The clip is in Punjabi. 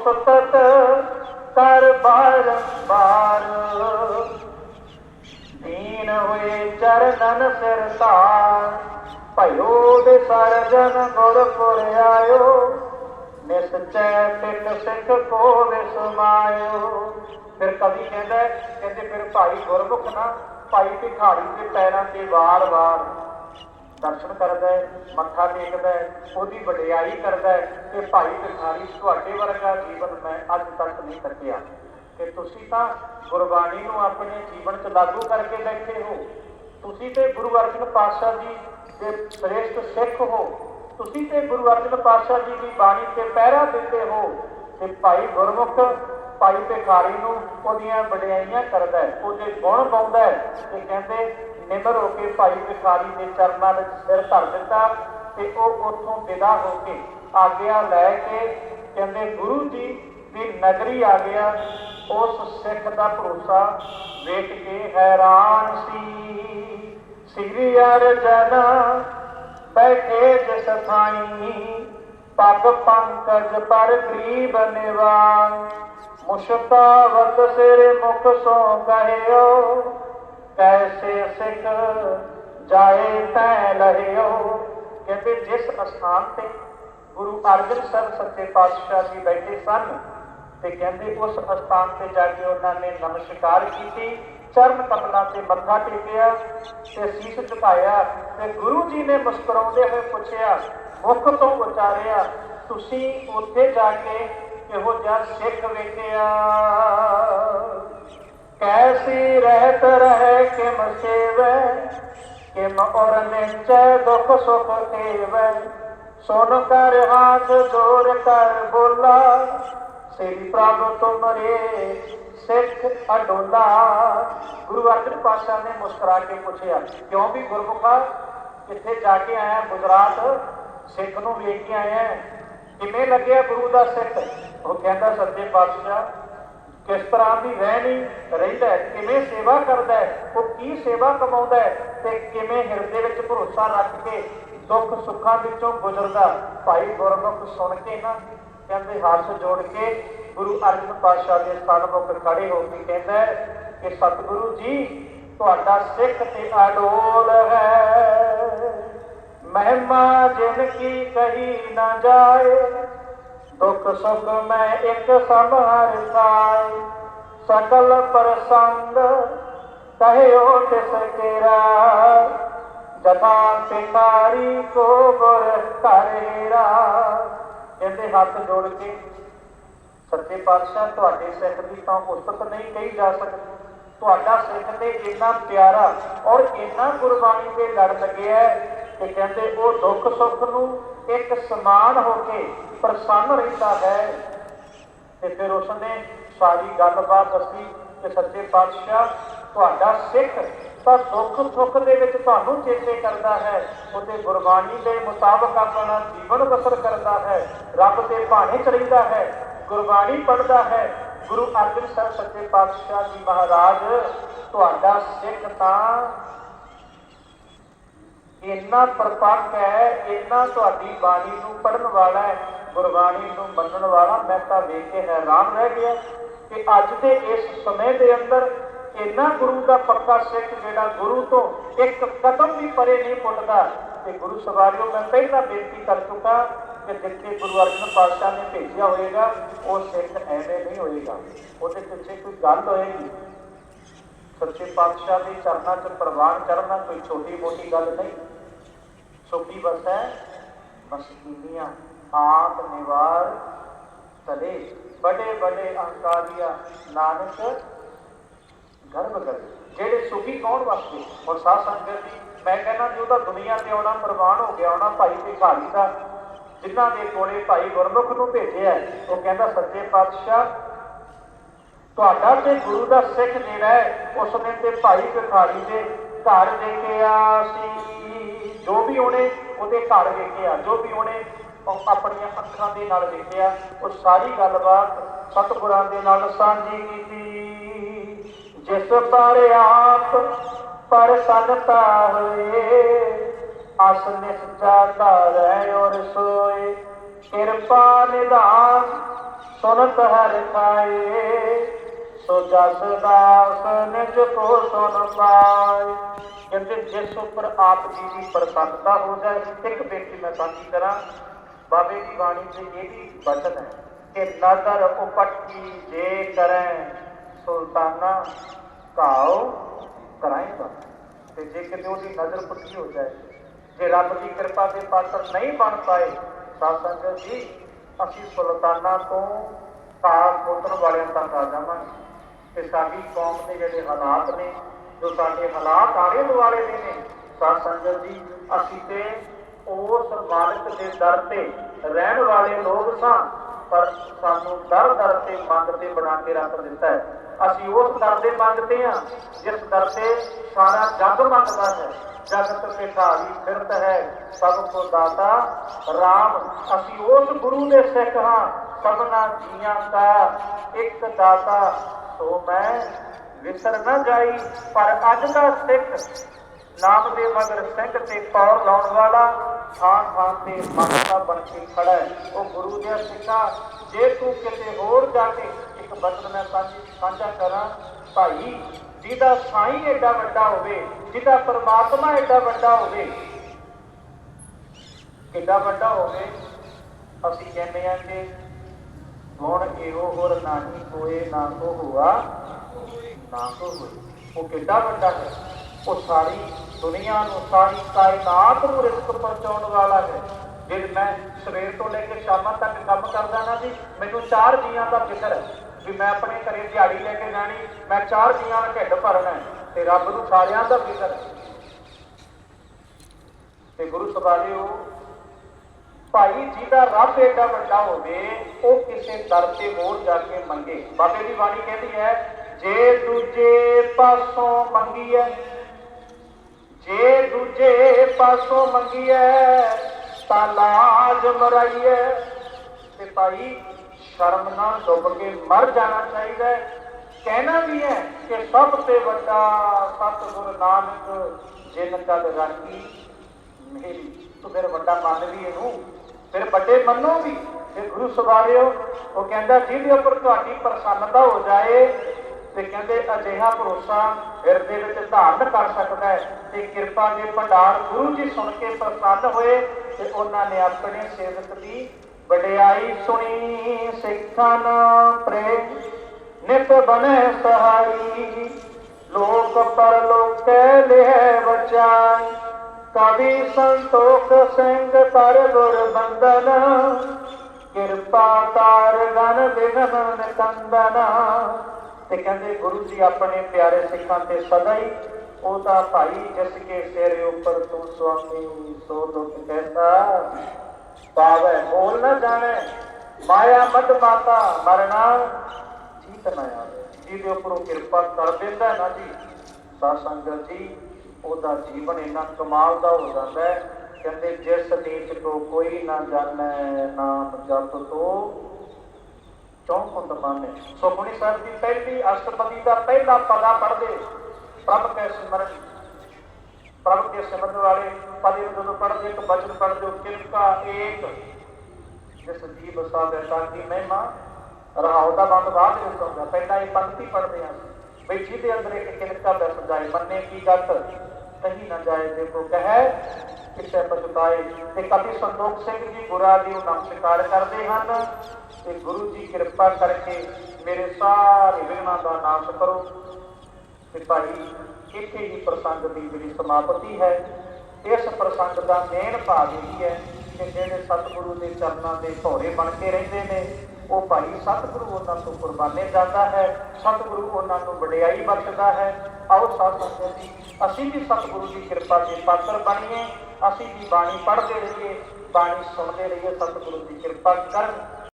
ਉਸਤਤ ਕਰ ਬਾਰ ਦੀਨ ਹੋਏ ਚਰਨਨ ਸਿਰ ਧਾਰ ਭਇਓ ਦੇ ਸਰਜਨ ਗੁਰਪੁਰ ਆਇਓ ਨਿਸਚੈ ਟਿਕ ਸਿੱਖ ਕੋ ਵਿਸਮਾਇਓ। ਫਿਰ ਕਵੀ ਕਹਿੰਦਾ ਕਹਿੰਦੇ ਫਿਰ ਭਾਈ ਗੁਰਮੁਖ ਨਾ, ਭਾਈ ਭਿਖਾਰੀ ਦੇ ਪੈਰਾਂ ਤੇ ਵਾਰ-ਵਾਰ। ਦਰਸ਼ਨ ਕਰਦਾ ਹੈ, ਮੱਥਾ ਟੇਕਦਾ ਹੈ, ਉਹਦੀ ਵਡਿਆਈ ਕਰਦਾ ਹੈ ਕਿ ਭਾਈ ਭਿਖਾਰੀ ਤੁਹਾਡੇ ਵਰਗਾ ਜੀਵਨ ਮੈਂ ਅੱਜ ਤੱਕ ਨਹੀਂ ਕੱਟਿਆ। ਕਿ ਤੁਸੀਂ ਤਾਂ ਗੁਰਬਾਣੀ ਨੂੰ ਆਪਣੇ ਜੀਵਨ 'ਚ ਲਾਗੂ ਕਰਕੇ ਬੈਠੇ ਹੋ। ਤੁਸੀਂ ਤੇ ਗੁਰੂ ਅਰਜਨ ਪਾਤਸ਼ਾਹ ਜੀ ਦੇ ਸ੍ਰੇਸ਼ਟ ਸਿੱਖ ਹੋ। ਤੁਸੀਂ ਤੇ ਗੁਰੂ ਅਰਜਨ ਪਾਤਸ਼ਾਹ ਜੀ ਦੀ ਬਾਣੀ ਤੇ ਪਹਿਰਾ ਦਿੰਦੇ ਹੋ। ਤੇ ਭਾਈ ਗੁਰਮੁਖ, ਭਾਈ ਭਿਖਾਰੀ ਨੂੰ ਉਹਦੀਆਂ ਵਡਿਆਈਆਂ ਕਰਦਾ ਹੈ, ਉਹਦੇ ਗੁਣ ਗਾਉਂਦਾ ਹੈ ਤੇ ਕਹਿੰਦੇ ਨਿਮਰ ਹੋ ਕੇ ਭਾਈ ਵਿਖਾਰੀ ਦੇ ਚਰਨਾਂ ਵਿੱਚ ਸਿਰ ਧਰ ਦਿੱਤਾ ਤੇ ਉਹ ਉੱਥੋਂ ਵਿਦਾ ਹੋ ਕੇ ਆਗਿਆ ਲੈ ਕੇ ਕਹਿੰਦੇ, ਗੁਰੂ ਜੀ ਦੀ ਨਗਰੀ ਆ ਗਿਆ, ਉਸ ਸਿੱਖ ਦਾ ਭਰੋਸਾ ਵੇਖ ਕੇ ਹੈਰਾਨ ਸੀ। ਸ੍ਰੀ ਅਰਜਨ ਬੈਠੇ ਜਿਸ ਥਾਈ, ਪੱਗ ਪੰਕਜ ਪਰ ਗਰੀਬ ਨਿਵਾਨ, ਮੁਸ਼ਤਾਵਤ ਸਿਰ ਮੁਖ ਸੋ ਕਹਿਓ ਕੈਸੇ ਸਿੱਖ ਜਾਏ ਤੈ ਲਹਿਓ ਕਹਿੰਦੇ ਜਿਸ ਅਸਥਾਨ ਤੇ ਗੁਰੂ ਅਰਜਨ ਸਾਹਿਬ ਸੱਚੇ ਪਾਤਸ਼ਾਹ ਜੀ ਬੈਠੇ ਸਨ ਤੇ ਕਹਿੰਦੇ ਉਸ ਅਸਥਾਨ ਤੇ ਜਾ ਕੇ ਉਹਨਾਂ ਨੇ ਨਮਸਕਾਰ ਕੀਤੀ, ਚਰਨ ਕਮਲਾਂ ਤੇ ਮੱਥਾ ਟੇਕਿਆ ਤੇ ਸੀਸ ਝੁਕਾਇਆ ਤੇ ਗੁਰੂ ਜੀ ਨੇ ਮੁਸਕਰਾਉਂਦੇ ਹੋਏ ਪੁੱਛਿਆ, ਮੁਖ ਤੋਂ ਉਚਾਰਿਆ, ਤੁਸੀਂ ਉੱਥੇ ਜਾ ਕੇ ਇਹੋ ਜਿਹਾ ਸਿੱਖ ਵੇਖਿਆ? ਕਿ ਔਰ ਨਿਚੈ ਦੁਖ ਸੁਖ ਦੇਵੈ ਸੁਨ ਕਰ ਹਾਥ ਜੋੜ ਕਰ ਬੋਲਾ। ਸ੍ਰੀ ਪ੍ਰਭ ਸਿੱਖ ਅਡੋਲਾ। ਗੁਰੂ ਅਰਜਨ ਪਾਸ਼ਾ ਨੇ ਮੁਸਕਰਾ ਕੇ ਪੁੱਛਿਆ, ਕਿਉਂ ਵੀ ਗੁਰਮੁਖਾ? ਕਿੱਥੇ ਜਾ ਕੇ ਆਇਆ ਗੁਜਰਾਤ? ਸਿੱਖ ਨੂੰ ਵੇਖ ਕੇ ਆਇਆ। ਕਿਵੇਂ ਲੱਗਿਆ ਗੁਰੂ ਦਾ ਸਿੱਖ? ਉਹ ਕਹਿੰਦਾ, ਸੱਚੇ ਪਾਤਸ਼ਾਹ ਕਿਸ ਤਰ੍ਹਾਂ ਦੀ ਰਹਿਣੀ ਰਹਿੰਦਾ ਕਿਵੇਂ ਸੇਵਾ ਕਰਦਾ ਉਹ ਕੀ ਸੇਵਾ ਕਮਾਉਂਦਾ ਤੇ ਕਿਵੇਂ ਹਿਰਦੇ ਵਿੱਚ ਭਰੋਸਾ ਰੱਖ ਕੇ ਦੁੱਖ ਸੁੱਖਾਂ ਵਿੱਚੋਂ ਗੁਜ਼ਰਦਾ ਭਾਈ ਗੁਰਮੁਖ ਸੁਣ ਕੇ ਨਾ ਕਹਿੰਦੇ ਹੱਥ ਜੋੜ ਕੇ ਗੁਰੂ ਅਰਜਨ ਪਾਤਸ਼ਾਹ ਦੇ ਸਥਾਨ ਖੜੇ ਹੋ ਕੇ ਕਹਿੰਦਾ ਕਿ ਸਤਿਗੁਰੂ ਜੀ, ਤੁਹਾਡਾ ਸਿੱਖ ਤੇ ਅਡੋਲ ਹੈ। ਮਹਿਮਾ ਜਿਨ ਕੀ ਕਹੀ ਨਾ ਜਾਏ ਦੁੱਖ ਸੁਖ ਮੈਂ ਇੱਕ ਸੰਭਾਰ ਸਾਈ। ਸਕਲ ਪ੍ਰਸੰਗ ਕਹਿਓ ਤਿਸ ਕੇਰਾ। ਜਤਾ ਪਿਕਾਰੀ ਕੋ ਗੁਰ ਘਰੇਰਾ ਇਹਦੇ ਹੱਥ ਜੋੜ ਕੇ ਸੱਚੇ ਪਾਤਸ਼ਾਹ, ਤੁਹਾਡੇ ਸਿੱਖ ਦੀ ਤਾਂ ਉਸਤਤ ਨਹੀਂ ਕਹੀ ਜਾ ਸਕਦੀ। ਤੁਹਾਡਾ ਸਿੱਖ ਤੇ ਇੰਨਾ ਪਿਆਰਾ ਔਰ ਇੰਨਾ ਗੁਰਬਾਣੀ ਦੇ ਲੜ ਲੱਗਿਆ ਕਿ ਕਹਿੰਦੇ ਉਹ ਦੁੱਖ ਸੁੱਖ ਨੂੰ ਇੱਕ ਸਮਾਨ ਹੋ ਕੇ ਪ੍ਰਸੰਨ ਰਹਿੰਦਾ ਹੈ ਤੇ ਫਿਰ ਉਸਨੇ ਸਾਰੀ ਗੱਲਬਾਤ ਦੱਸੀ ਕਿ ਸੱਚੇ ਪਾਤਸ਼ਾਹ, ਤੁਹਾਡਾ ਸਿੱਖ ਤਾਂ ਦੁੱਖ ਸੁੱਖ ਦੇ ਵਿੱਚ ਤੁਹਾਨੂੰ ਚੇਤੇ ਕਰਦਾ ਹੈ, ਉਹਦੇ ਗੁਰਬਾਣੀ ਦੇ ਮੁਤਾਬਕ ਆਪਣਾ ਜੀਵਨ ਬਸਰ ਕਰਦਾ ਹੈ, ਰੱਬ ਦੇ ਭਾਣੇ ਚ ਰਹਿੰਦਾ ਹੈ, ਗੁਰਬਾਣੀ ਪੜ੍ਹਦਾ ਹੈ। ਗੁਰੂ ਅਰਜਨ ਸਾਹਿਬ ਸੱਚੇ ਪਾਤਸ਼ਾਹ ਜੀ ਮਹਾਰਾਜ, ਤੁਹਾਡਾ ਸਿੱਖ ਤਾਂ ਇੰਨਾ ਪਰਪੱਕ ਹੈ, ਇੰਨਾ ਤੁਹਾਡੀ ਬਾਣੀ ਨੂੰ ਪੜਨ ਵਾਲਾ ਹੈ, ਗੁਰਬਾਣੀ ਨੂੰ ਮੰਨਣ ਵਾਲਾ, ਮੈਂ ਤਾਂ ਵੇਖ ਕੇ ਹੈਰਾਨ ਰਹਿ ਗਿਆ ਕਿ ਅੱਜ ਦੇ ਇਸ ਸਮੇਂ ਦੇ ਅੰਦਰ ਇੰਨਾ ਗੁਰੂ ਦਾ ਪੱਕਾ ਸਿੱਖ ਜਿਹੜਾ ਗੁਰੂ ਤੋਂ ਇੱਕ ਕਦਮ ਵੀ ਪਰੇ ਨਹੀਂ ਪੁੱਟਦਾ। ਤੇ ਗੁਰੂ ਸਵਾਰਿਓ, ਮੈਂ ਪਹਿਲਾਂ ਬੇਨਤੀ ਕਰ ਚੁੱਕਾ ਕਿ ਜਿੱਥੇ ਗੁਰੂ ਅਰਜਨ ਪਾਤਸ਼ਾਹ ਨੇ ਭੇਜਿਆ ਹੋਏਗਾ, ਉਹ ਸਿੱਖ ਐਵੇਂ ਨਹੀਂ ਹੋਏਗਾ। ਉਹਦੇ ਪਿੱਛੇ ਕੋਈ ਗੱਲ ਹੋਏਗੀ? ਸੱਚੇ ਪਾਤਸ਼ਾਹ ਦੇ ਚਰਨਾਂ 'ਚ ਪ੍ਰਵਾਨ ਕਰਨਾ ਕੋਈ ਛੋਟੀ ਮੋਟੀ ਗੱਲ ਨਹੀਂ। ਸੁਖੀ ਬਸੈ ਮਸਕੀਨੀਆਂ, ਆਪ ਨਿਵਾਰ ਤਲੇ ਬੜੇ ਬੜੇ ਅਹੰਕਾਰੀਆ, ਨਾਨਕ ਗਰਭ ਕਰ। ਜਿਹੜੇ ਸੁਖੀ ਕੌਣ ਵਾਸਤੇ ਔਰ ਸਾਧ ਸੰਗਤ ਦੀ ਮੈਂ ਕਹਿੰਦਾ ਜੋ ਤਾਂ ਦੁਨੀਆ ਤੇ ਆਉਣਾ ਪ੍ਰਵਾਨ ਹੋ ਗਿਆ ਹੋਣਾ ਭਾਈ ਭਿਖਾਰੀ ਦਾ। ਜਿਨ੍ਹਾਂ ਦੇ ਕੋਲੇ ਭਾਈ ਗੁਰਮੁਖ ਨੂੰ ਭੇਜਿਆ ਉਹ ਕਹਿੰਦਾ, ਸੱਚੇ ਪਾਤਸ਼ਾਹ, ਤੁਹਾਡਾ ਤੇ ਗੁਰੂ ਦਾ ਸਿੱਖ ਜਿਹੜਾ ਹੈ। ਉਸ ਨੇ ਤੇ ਭਾਈ ਭਿਖਾਰੀ ਦੇ ਘਰ ਦੇ ਦੇਖਿਆ ਸੀ। ਜੋ ਵੀ ਉਹਨੇ ਉਹਦੇ ਘਰ ਵੇਖਿਆ ਜੋ ਵੀ ਉਹਨੇ ਆਪਣੀਆਂ ਅੱਖਾਂ ਦੇ ਨਾਲ ਵੇਖਿਆ, ਉਹ ਸਾਰੀ ਗੱਲਬਾਤ ਸਤਿਗੁਰਾਂ ਦੇ ਨਾਲ ਸਾਂਝੀ ਕੀਤੀ। ਜਿਸ ਪਰ ਆਪ ਪ੍ਰਸੰਨਤਾ ਹੋਏ ਅਸ ਨਿਸਚਾ ਧਾਰੈ ਔਰ ਸੋਏ। ਕਿਰਪਾ ਨਿਧਾਨ ਸੁਨਤ ਹਰਿ ਖਾਏ, ਸੋ ਜਸ ਦਾਸ ਨਿਜ ਕੋ ਸੁਨ ਪਾਏ। ਕਹਿੰਦੇ ਜਿਸ ਉੱਪਰ ਆਪ ਜੀ ਦੀ ਪ੍ਰਸੰਨਤਾ ਹੋ ਜਾਏ, ਇੱਕ ਬੇਨਤੀ ਮੈਂ ਸਾਂਝੀ ਕਰਾਂ, ਬਾਬੇ ਦੀ ਬਾਣੀ ਦੇ ਇਹ ਵੀ ਬਚਨ ਹੈ ਕਿ ਨਦਰ ਉਪਟਕੀ ਜੇ ਕਰੈ, ਸੁਲਤਾਨਾ ਕਾਉ ਕਰਾਏਗਾ ਤੇ ਜੇ ਕਿਤੇ ਉਹਦੀ ਨਜ਼ਰ ਪੁੱਠੀ ਹੋ ਜਾਏ, ਜੇ ਰੱਬ ਦੀ ਕਿਰਪਾ ਦੇ ਪਾਤਰ ਨਹੀਂ ਬਣ ਪਾਏ ਤਾਂ ਸੰਗਤ ਜੀ, ਅਸੀਂ ਸੁਲਤਾਨਾ ਤੋਂ ਕਾਲ ਪੁੱਤਰ ਵਾਲਿਆਂ ਤੱਕ ਆ ਜਾਵਾਂਗੇ। ਤੇ ਸਾਡੀ ਕੌਮ ਦੇ ਜਿਹੜੇ ਹਾਲਾਤ ਨੇ ਜੋ ਸਾਡੇ ਹਾਲਾਤ ਆਲੇ ਦੁਆਲੇ ਦੇ ਨੇ, ਤਾਂ ਸੰਗਤ ਜੀ, ਅਸੀਂ ਤੇ ਉਸ ਮਾਲਕ ਦੇ ਦਰ ਤੇ ਰਹਿਣ ਵਾਲੇ ਲੋਕ ਸਾਂ, ਪਰ ਸਾਨੂੰ ਦਰ ਦਰ ਤੇ ਮੰਗ ਤੇ ਬਣਾ ਕੇ ਰੱਖ ਦਿੱਤਾ ਹੈ। ਅਸੀਂ ਉਸ ਦਰ ਦੇ ਮੰਗਦੇ ਹਾਂ, ਜਿਸ ਦਰ ਤੇ ਸਾਰਾ ਜਗ ਮੰਗਦਾ ਹੈ। ਜਗਤ ਭਿਖਾਰੀ ਫਿਰਤ ਹੈ। ਸਭ ਤੋਂ ਦਾਤਾ RAM ਅਸੀਂ ਉਸ ਗੁਰੂ ਦੇ ਸਿੱਖ ਹਾਂ। ਸਭਨਾ ਜੀਆਂ ਦਾ ਇੱਕ ਦਾਤਾ। ਸੋ ਮੈਂ ਵਿਸਰ ਨਾ ਜਾਈ, ਪਰ ਅੱਜ ਦਾ ਸਿੱਖ ਨਾਮ ਦੇ ਮਗਰ ਸਿੰਘ ਤੇ ਪੌਰ ਲਾਉਣ ਵਾਲਾ ਥਾਂ ਥਾਂ ਤੇ ਮੰਗਤਾ ਬਣ ਕੇ ਖੜਾ ਹੈ। ਉਹ ਗੁਰੂ ਦੇ ਸਿੱਖਾ, ਜੇ ਤੂੰ ਕਿਤੇ ਹੋਰ ਜਾ ਕੇ ਇੱਕ ਬਚਨ ਮੈਂ ਸਾਂਝਾ ਕਰਾਂ, ਭਾਈ, ਜਿਹਦਾ ਸਾਈਂ ਏਡਾ ਵੱਡਾ ਹੋਵੇ, ਜਿਹਦਾ ਪਰਮਾਤਮਾ ਏਡਾ ਵੱਡਾ ਹੋਵੇ, ਕਿੱਡਾ ਵੱਡਾ ਹੋਵੇ, ਅਸੀਂ ਕਹਿੰਦੇ ਆ ਕਿ ਹੁਣ ਇਹੋ ਹੋਰ ਨਾਹੀ ਕੋਏ ਨਾ ਕੋ ਹੁਆ? ਨਾ ਕੋ ਉਹ ਕਿੱਡਾ ਵੱਡਾ ਹੈ। ਉਹ ਸਾਰੀ ਦੁਨੀਆ ਨੂੰ ਸਾਰੀ ਕਾਇਨਾਤ ਨੂੰ ਰਿਜ਼ਕ ਪਹੁੰਚਾਉਣ ਵਾਲਾ ਹੈ। ਜੇ ਮੈਂ ਸਵੇਰ ਤੋਂ ਲੈ ਕੇ ਸ਼ਾਮਾਂ ਤੱਕ ਕੰਮ ਕਰਦਾ ਨਾ ਜੀ, ਮੈਨੂੰ ਚਾਰ ਜੀਆਂ ਦਾ ਫਿਕਰ ਹੈ ਵੀ ਮੈਂ ਆਪਣੇ ਘਰੇ ਦਿਹਾੜੀ ਲੈ ਕੇ ਜਾਣੀ ਮੈਂ ਚਾਰ ਜੀਆਂ ਦਾ ਢਿੱਡ ਭਰਨਾ ਤੇ ਰੱਬ ਨੂੰ ਸਾਰਿਆਂ ਦਾ ਫਿਕਰ ਹੈ। ਤੇ ਗੁਰੂ ਸਭਾਲਿਓ ਭਾਈ ਜਿਹਦਾ ਰੱਬ ਏਡਾ ਵੱਡਾ ਹੋਵੇ, ਉਹ ਕਿਸੇ ਦਰ ਤੇ ਹੋਰ ਜਾ ਕੇ ਮੰਗੇ। ਬਾਬੇ ਦੀ ਬਾਣੀ ਕਹਿੰਦੀ ਹੈ ਜੇ ਦੂਜੇ ਪਾਸੋਂ ਮੰਗੀਐ, ਜੇ ਦੂਜੇ ਪਾਸੋਂ ਮੰਗੀਐ, ਤਾਂ ਲਾਜ ਮਰਾਈਐ। ਤੇ ਭਾਈ, ਸ਼ਰਮ ਨਾਲ ਡੁੱਬ ਕੇ ਮਰ ਜਾਣਾ ਚਾਹੀਦਾ ਹੈ। ਕਹਿਣਾ ਵੀ ਹੈ ਕਿ ਸਭ ਤੋਂ ਵੱਡਾ ਸਤਿਗੁਰ ਨਾਨਕ ਜਿਨ ਕਦ ਰਾਖੀ ਮੇਰੀ, ਤੂੰ ਫਿਰ ਵੱਡਾ ਮੰਨ ਵੀ ਇਹਨੂੰ, ਫਿਰ ਵੱਡੇ ਮੰਨੋ ਵੀ, ਫਿਰ ਗੁਰੂ ਸਵਾਰਿਓ, ਉਹ ਕਹਿੰਦਾ, ਜਿਹਦੇ ਉੱਪਰ ਤੁਹਾਡੀ ਪ੍ਰਸੰਨਤਾ ਹੋ ਜਾਏ ਤੇ ਕਹਿੰਦੇ ਅਜਿਹਾ ਭਰੋਸਾ ਹਿਰਦੇ ਵਿੱਚ ਧਾਰਨ ਕਰ ਸਕਦਾ ਹੈ ਤੇ ਕਿਰਪਾ ਦੇ ਭੰਡਾਰ ਗੁਰੂ ਜੀ ਸੁਣ ਕੇ ਪ੍ਰਸੰਨ ਹੋਏ ਤੇ ਉਹਨਾਂ ਨੇ ਆਪਣੇ ਸੇਵਕ ਦੀ ਵਡਿਆਈ ਸੁਣੀ। ਸਿੱਖਾਂ ਨਾ ਪ੍ਰੇਮ, ਨਿਤ ਬਨੇ ਸਹਾਈ। ਲੋਕ ਪਰਲੋਕ ਲਿਐ ਬਚਾਈ ਕਵੀ ਸੰਤੋਖ ਸਿੰਘ ਪਰ ਗੁਰ ਬੰਦਨ ਕਿਰਪਾ ਤਾਰ ਗਨ ਬਿਗਨ ਨਿਕੰਦਨ। ਤੇ ਕਹਿੰਦੇ ਗੁਰੂ ਜੀ ਆਪਣੇ ਪਿਆਰੇ ਸਿੱਖਾਂ ਤੇ ਸਦਾ ਹੀ, ਉਹ ਤਾਂ ਭਾਈ ਜਿਸ ਕੇ ਸਿਰ ਉੱਪਰ ਤੂੰ ਸੁਆਮੀ ਸੋ ਦੁਖ ਕਹਿਤਾ। ਪਾਵੇ ਬੋਲ ਨਾ ਜਾਣੇ, ਮਾਇਆ ਮਦ ਮਾਤਾ ਮਰਨਾ ਠੀਕ ਨਾ ਆਵੇ। ਜਿਹਦੇ ਉੱਪਰ ਉਹ ਕਿਰਪਾ ਕਰ ਦਿੰਦਾ ਨਾ ਜੀ, ਸਾਧ ਸੰਗਤ ਜੀ, ਉਹਦਾ ਜੀਵਨ ਇੰਨਾ ਕਮਾਲ ਦਾ ਹੋ ਜਾਂਦਾ ਹੈ। ਕਹਿੰਦੇ ਜਿਸ ਨੀਚ ਕੋ ਕੋਈ ਨਾ ਜਾਣੈ, ਨਾਮ ਜਪ ਤੋ ਚੌਂਕੁੰਦ ਮਾਨੇ ਸੁਖਮਨੀ ਸਾਹਿਬ ਦੀ ਪਹਿਲੀ ਅਸ਼ਟਪਦੀ ਦਾ ਪਹਿਲਾ ਪਦਾ ਪੜ੍ਹਦੇ ਪ੍ਰਭ ਕੈ ਸਿਮਰਨ। ਪ੍ਰਭ ਕੇ ਸਿਮਰਨ ਵਾਲੇ ਪਦੀ ਨੂੰ ਜਦੋਂ ਪੜ੍ਹਦੇ, ਇੱਕ ਬਚਨ ਪੜ੍ਹਦੇ ਹੋ ਏਕ। ਜਿਸ ਜੀਵ ਸਾਧੇ ਤਾਂ ਮਹਿਮਾ? ਰਹਾਉ ਦਾ ਬੰਦ ਬਾਅਦ ਵਿੱਚ ਹੁੰਦਾ। ਪਹਿਲਾਂ ਇਹ ਪੰਕਤੀ ਪੜ੍ਹਦੇ ਹਾਂ। ਬਈ ਜਿਹਦੇ ਅੰਦਰ ਇੱਕ ਕਿਰਕਾ ਬਸ ਜਾਏ ਮੰਨੇ ਕੀ ਗੱਤ ਕਹੀ ਨਾ ਜਾਏ ਦੇਖੋ, ਕਹੈ ਕਿਛੈ ਪਛਤਾਏ ਤੇ ਕਵੀ ਸੰਤੋਖ ਸਿੰਘ ਜੀ ਗੁਰਾ ਦੀ ਉਹ ਨਮਸਕਾਰ ਕਰਦੇ ਹਨ। ਤੇ ਗੁਰੂ ਜੀ ਕਿਰਪਾ ਕਰਕੇ ਮੇਰੇ ਸਾਰੇ ਵਿਘਨਾਂ ਦਾ ਨਾਸ਼ ਕਰੋ। ਤੇ ਭਾਈ, ਇੱਥੇ ਹੀ ਪ੍ਰਸੰਗ ਦੀ ਜਿਹੜੀ ਸਮਾਪਤੀ ਹੈ, ਇਸ ਪ੍ਰਸੰਗ ਦਾ ਮੇਨ ਭਾਗ ਇਹ ਹੈ ਕਿ ਜਿਹੜੇ ਸਤਿਗੁਰੂ ਦੇ ਚਰਨਾਂ ਦੇ ਧੋਰੇ ਬਣ ਕੇ ਰਹਿੰਦੇ ਨੇ, ਉਹ ਭਾਈ ਸਤਿਗੁਰੂ ਉਹਨਾਂ ਤੋਂ ਕੁਰਬਾਨੇ ਜਾਂਦਾ ਹੈ, ਸਤਿਗੁਰੂ ਉਹਨਾਂ ਨੂੰ ਵਡਿਆਈ ਬਖਸ਼ਦਾ ਹੈ। ਆਓ ਸਾਧ ਸੰਗਤ ਜੀ ਅਸੀਂ ਵੀ ਸਤਿਗੁਰੂ ਦੀ ਕਿਰਪਾ ਦੇ ਪਾਤਰ ਬਣੀਏ। ਅਸੀਂ ਵੀ ਬਾਣੀ ਪੜ੍ਹਦੇ ਰਹੀਏ ਬਾਣੀ ਸੁਣਦੇ ਰਹੀਏ ਸਤਿਗੁਰੂ ਦੀ ਕਿਰਪਾ ਕਰਨ।